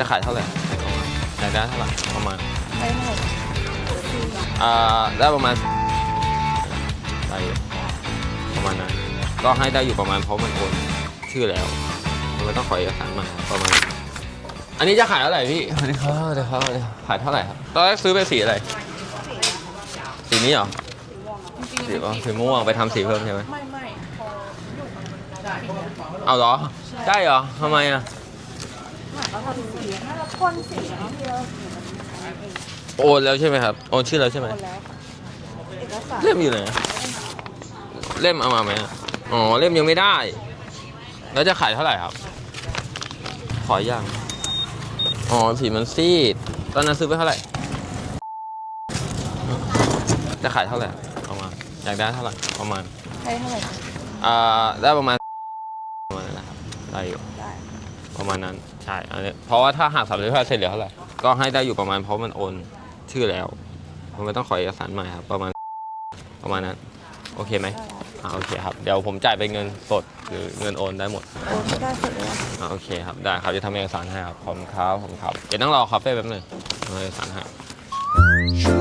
จะขายเท่าไหร่อยากได้เท่าไหร่ประมาณได้เท่าไหร่อ่าได้ประมาณได้อยู่ประมาณนั้นก็ให้ได้อยู่ประมาณเพราะมันโอนชื่อแล้วมันต้องขอเอกสารมาครับประมาณ อันนี้จะขายเท่าไหร่พี่สวัสดีครับสวัสดีครับสวัสดีครับขายเท่าไหร่ครับตอนแรกซื้อไปสีอะไรสีนี้เหรอจริงๆสีมันอ๋อเป็นสีม่วงไปทำสีเพิ่มใช่ไหมไม่ไม่พออยู่มันได้เอาเหรอ ได้เหรอทำไมอะ หมายเขาทำสีถ้าเราพ่นสีแล้วที่เราสีมันใช้เองโอนแล้วใช่ไหมครับ โอนชื่อแล้วใช่ไหมคนแล้วค่ะเอกสารเล่มอยู่ไหนอะเล่มเอามาไหมอะอ๋อ เล่มยังไม่ได้ แล้วจะขายเท่าไหร่ครับ ขออย่าง อ๋อ สีมันซีด ตอนนั้นซื้อไปเท่าไหร่ จะขายเท่าไหร่ประมาณ อยากได้เท่าไหร่ ประมาณได้เท่าไหร่อ่า ได้ประมาณประมาณนั้นนะครับได้อยู่ได้ ประมาณนั้นใช่อันนี้เพราะว่าถ้าหากสามสิบห้าเสร็จเหลือเท่าไหร่ก็ให้ได้อยู่ประมาณเพราะมันโอนชื่อแล้วมันไม่ต้องขอเอกสารใหม่ครับ ประมาณประมาณนั้น โอเคไหมได้อ่าโอเคครับ เดี๋ยวผมจ่ายเป็นเงินสดหรือเงินโอนได้หมดโอนไม่ได้เสร็จแล้วอ่าโอเคครับ ได้ครับจะทำเอกสารให้ครับขอบคุณครับผมครับ เดี๋ยวต้องรอคาเฟ่แป๊บหนึงทำเอกสารให้ Shut up.